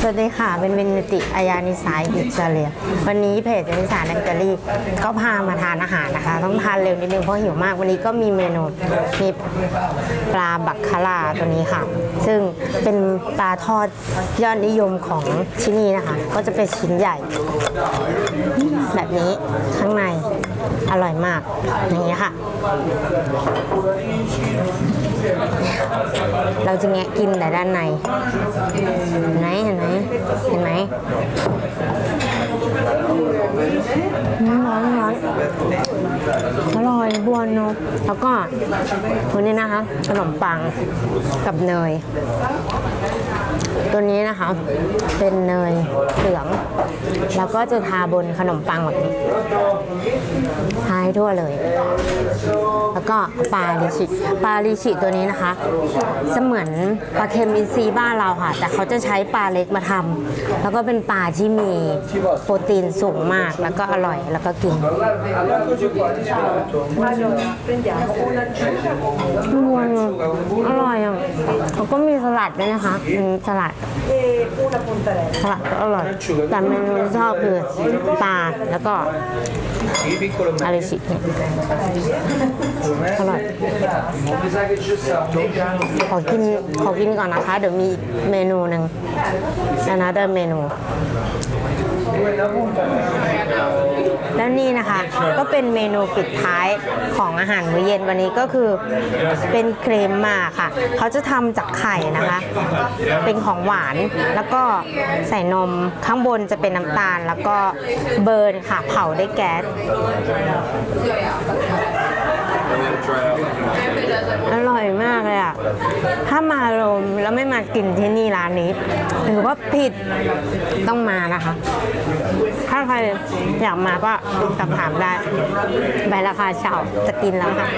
สวัสดีค่ะ เป็นวินติอายานิสายอิตาเลียวันนี้เพจนิสานอิตาลีก็พามาทานอาหารนะคะ ต้องทานเร็วนิดนึงเพราะหิวมาก วันนี้ก็มีเมนูมีปลาบักคาราตัวนี้ค่ะ ซึ่งเป็นปลาทอดยอดนิยมของที่นี่นะคะ ก็จะเป็นชิ้นใหญ่ แบบนี้ข้างใน อร่อยมากอย่างเงี้ยค่ะ เราจะแงะกินแต่ด้านในเห็นไหมเห็นไหมเห็นไหมร้อนร้อนร้อนอร่อย บวนเนแล้วก็วันนี้นะคะขนมปังกับเนย ตัวนี้นะคะ เป็นเนยเหลือง แล้วก็จะทาบนขนมปังแบบนี้ทาให้ทั่วเลย แล้วก็ปลาลิชิปลาลิชิตัวนี้นะคะ เสมือนปลาเค็มอินทรีบ้านเราค่ะ แต่เขาจะใช้ปลาเล็กมาทำแล้วก็เป็นปลาที่มีโปรตีนสูงมากแล้วก็อร่อยแล้วก็กินรวนอร่อยอะแล้วก็มีสลัดด้วยนะคะมีสลัดสลัดก็อร่อย แต่เมนูที่ชอบคือปลาแล้วก็อาริชิอร่อยขอกินขอกินก่อนนะคะ เดี๋ยวมีเมนูหนึ่งนะเดิมเมนู แล้วนี่นะคะก็เป็นเมนูปิดท้ายของอาหารมื้อเย็นวันนี้ก็คือเป็นเครมมาค่ะ เขาจะทำจากไข่นะคะ เป็นของหวานแล้วก็ใส่นมข้างบนจะเป็นน้ำตาล แล้วก็เบิร์นค่ะเผาด้วยแก๊สอ อะถ้ามาโรมแล้วไม่มากินที่นี่ร้านนี้ถือว่าผิดต้องมานะคะ ถ้าใครอยากมาก็สอบถามได้ใบราคาเฉาจะกินแล้วค่ะ